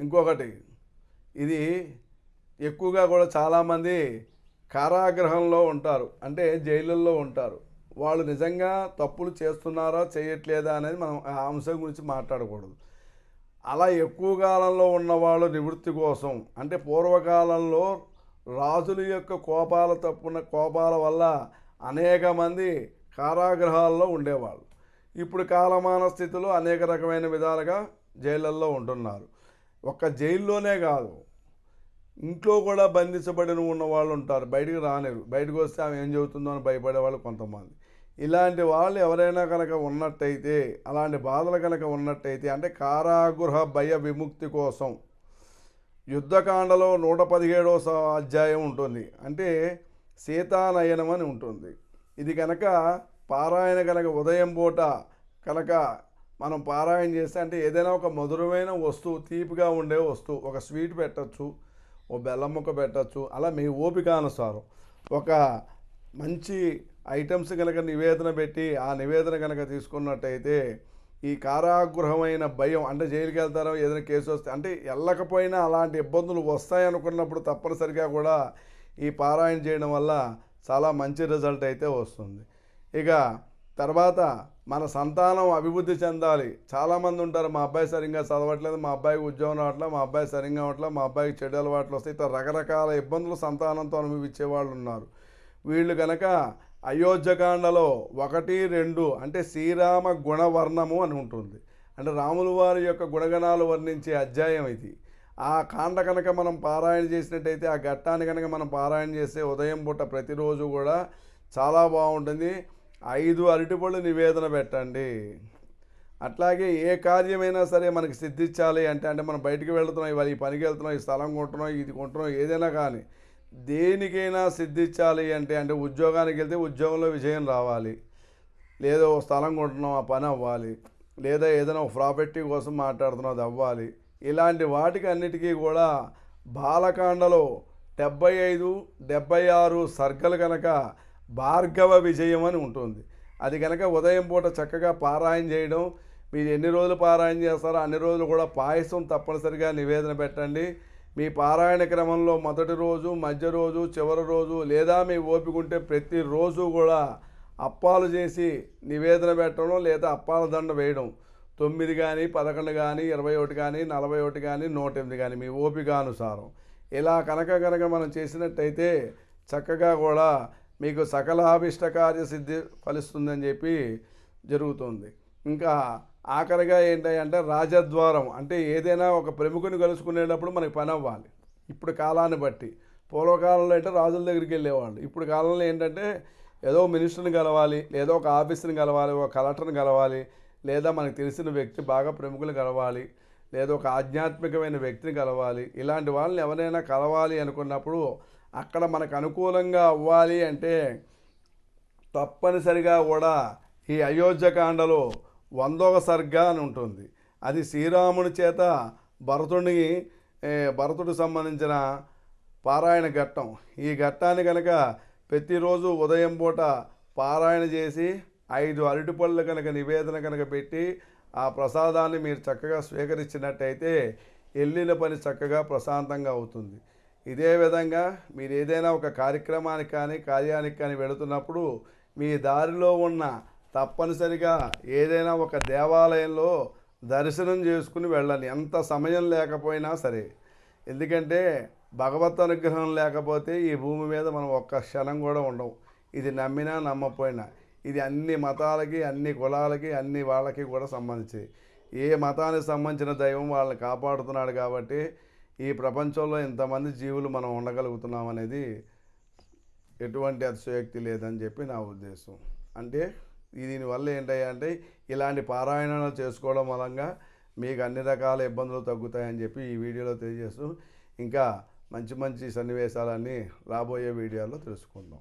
ఇంకొకటి ఇది ఎక్కువగా కూడా చాలామంది కారాగృహంలో ఉంటారు. అంటే జైలుల్లో ఉంటారు. వాళ్ళు నిజంగా తప్పులు చేస్తున్నారా చేయట్లేదా అనేది మనం ఆ అంశం గురించి మాట్లాడకూడదు. అలా ఎక్కువ కాలంలో ఉన్నవాళ్ళు నివృత్తి కోసం అంటే పూర్వకాలంలో రాజుల యొక్క కోపాల తప్పున కోపాల వల్ల అనేక మంది కారాగృహాల్లో ఉండేవాళ్ళు. ఇప్పుడు కాలమాన స్థితిలో అనేక రకమైన విధాలుగా జైళ్ళల్లో ఉంటున్నారు. ఒక్క జైల్లోనే కాదు. ఇంట్లో కూడా బంధించబడిన ఉన్న వాళ్ళు ఉంటారు. బయటకు రాలేరు బయటకు వస్తే ఆమె ఏం చెబుతుందో అని భయపడే వాళ్ళు కొంతమంది. ఇలాంటి వాళ్ళు ఎవరైనా కనుక ఉన్నట్టయితే అలాంటి బాధలు కనుక ఉన్నట్టయితే అంటే కారాగృహ భయ విముక్తి కోసం యుద్ధకాండలో నూట పదిహేడవ స- అధ్యాయం ఉంటుంది. అంటే సీతానయనం అని ఉంటుంది. ఇది కనుక పారాయణ కనుక ఉదయం పూట కనుక మనం పారాయణ చేస్తే అంటే ఏదైనా ఒక మధురమైన వస్తువు తీపిగా ఉండే వస్తువు ఒక స్వీట్ పెట్టచ్చు ఓ బెల్లం ముక్క పెట్టచ్చు అలా మీ ఓపిక అనుసారం. ఒక మంచి ఐటమ్స్ కనుక నివేదన పెట్టి ఆ నివేదన కనుక తీసుకున్నట్టయితే ఈ కారాగృహమైన భయం అంటే జైలుకి వెళ్తారో ఏదైనా కేసు వస్తే అంటే వెళ్ళకపోయినా అలాంటి ఇబ్బందులు వస్తాయి అనుకున్నప్పుడు తప్పనిసరిగా కూడా ఈ పారాయణ చేయడం వల్ల చాలా మంచి రిజల్ట్ అయితే వస్తుంది. ఇక తర్వాత మన సంతానం అభివృద్ధి చెందాలి. చాలామంది ఉంటారు మా అబ్బాయి సరిగ్గా చదవట్లేదు మా అబ్బాయికి ఉద్యోగం రావట్లేదు మా అబ్బాయి సరిగ్గా అవ్వట్లేదు మా అబ్బాయికి చెడు అలవాట్లు వస్తాయి ఇట్లా రకరకాల ఇబ్బందులు సంతానంతో అనుభవించే వాళ్ళు ఉన్నారు వీళ్ళు కనుక అయోధ్యకాండలో ఒకటి రెండు అంటే శ్రీరామ గుణవర్ణము అని ఉంటుంది. అంటే రాముల వారి యొక్క గుణగణాలు వర్ణించే అధ్యాయం ఇది. ఆ కాండ కనుక మనం పారాయణ చేసినట్టయితే ఆ ఘట్టాన్ని కనుక మనం పారాయణ చేస్తే ఉదయం పూట ప్రతిరోజు కూడా చాలా బాగుంటుంది. ఐదు అరటిపళ్ళు నివేదన పెట్టండి. అట్లాగే ఏ కార్యమైనా సరే మనకి సిద్ధించాలి అంటే అంటే మనం బయటికి వెళ్తున్నాం ఇవాళ ఈ పనికి వెళ్తున్నాం ఈ స్థలం కొంటున్నాం ఇది కొంటున్నాం ఏదైనా కానీ దేనికైనా సిద్ధించాలి అంటే అంటే ఉద్యోగానికి వెళ్తే ఉద్యోగంలో విజయం రావాలి. లేదా ఓ స్థలం కొంటున్నాం ఆ పని అవ్వాలి. లేదా ఏదైనా ఒక ప్రాపర్టీ కోసం మాట్లాడుతున్నాం అది అవ్వాలి. ఇలాంటి వాటికి అన్నిటికీ కూడా బాలకాండలో డెబ్బై ఐదు డెబ్బై ఆరు సర్కిల్ కనుక భార్గవ విజయం అని ఉంటుంది. అది కనుక ఉదయం పూట చక్కగా పారాయణ చేయడం మీరు ఎన్ని రోజులు పారాయణ చేస్తారో అన్ని రోజులు కూడా పాయసం తప్పనిసరిగా నివేదన పెట్టండి. మీ పారాయణ క్రమంలో మొదటి రోజు మధ్య రోజు చివరి రోజు లేదా మీ ఓపిక ఉంటే ప్రతిరోజు కూడా అప్పాలు చేసి నివేదన పెట్టడం లేదా అప్పాల దండ వేయడం. తొమ్మిది కానీ పదకొండు కానీ ఇరవై ఒకటి కానీ నలభై ఒకటి కానీ నూట ఎనిమిది కానీ మీ ఓపిక అనుసారం ఇలా కనుక కనుక మనం చేసినట్టయితే చక్కగా కూడా మీకు సకలాభిష్ట కార్యసిద్ధి ఫలిస్తుందని చెప్పి జరుగుతుంది. ఇంకా ఆఖరిగా ఏంటంటే రాజద్వారం అంటే ఏదైనా ఒక ప్రముఖుని కలుసుకునేటప్పుడు మనకి పని అవ్వాలి. ఇప్పుడు కాలాన్ని బట్టి. పూర్వకాలంలో అంటే రాజుల దగ్గరికి వెళ్ళేవాళ్ళు. ఇప్పుడు కాలంలో ఏంటంటే ఏదో మినిస్టర్ని కలవాలి లేదా ఒక ఆఫీస్ని కలవాలి ఒక కలెక్టర్ని కలవాలి లేదా మనకు తెలిసిన వ్యక్తి బాగా ప్రముఖులు కలవాలి లేదా ఒక ఆధ్యాత్మికమైన వ్యక్తిని కలవాలి. ఇలాంటి వాళ్ళని ఎవరైనా కలవాలి అనుకున్నప్పుడు అక్కడ మనకు అనుకూలంగా అవ్వాలి అంటే తప్పనిసరిగా కూడా ఈ అయోధ్యకాండలో వందొక సర్గ అని ఉంటుంది. అది శ్రీరాముని చేత భరతుడిని భరతుడికి సంబంధించిన పారాయణ ఘట్టం. ఈ ఘట్టాన్ని కనుక ప్రతిరోజు ఉదయం పూట పారాయణ చేసి ఐదు అరటిపళ్ళు కనుక నివేదన కనుక పెట్టి ఆ ప్రసాదాన్ని మీరు చక్కగా స్వీకరించినట్టయితే వెళ్ళిన పని చక్కగా ప్రశాంతంగా అవుతుంది. ఇదే విధంగా మీరు ఏదైనా ఒక కార్యక్రమానికి కానీ కార్యానికి కానీ వెళుతున్నప్పుడు మీ దారిలో ఉన్న తప్పనిసరిగా ఏదైనా ఒక దేవాలయంలో దర్శనం చేసుకుని వెళ్ళాలి ఎంత సమయం లేకపోయినా సరే. ఎందుకంటే భగవత్ అనుగ్రహం లేకపోతే ఈ భూమి మీద మనం ఒక్క క్షణం కూడా ఉండవు. ఇది నమ్మినా నమ్మపోయినా ఇది అన్ని మతాలకి అన్ని కులాలకి అన్ని వాళ్ళకి కూడా సంబంధించి ఏ మతానికి సంబంధించిన దైవం వాళ్ళని కాపాడుతున్నాడు కాబట్టి ఈ ప్రపంచంలో ఇంతమంది జీవులు మనం ఉండగలుగుతున్నాం అనేది ఎటువంటి అతిశయోక్తి లేదని చెప్పి నా ఉద్దేశం. అంటే దీనివల్ల ఏంటయ్యా అంటే ఇలాంటి పారాయణాలు చేసుకోవడం వలంగా మీకు అన్ని రకాల ఇబ్బందులు తగ్గుతాయని చెప్పి ఈ వీడియోలో తెలియజేస్తూ ఇంకా మంచి మంచి సన్నివేశాలన్నీ రాబోయే వీడియోలో తెలుసుకుందాం.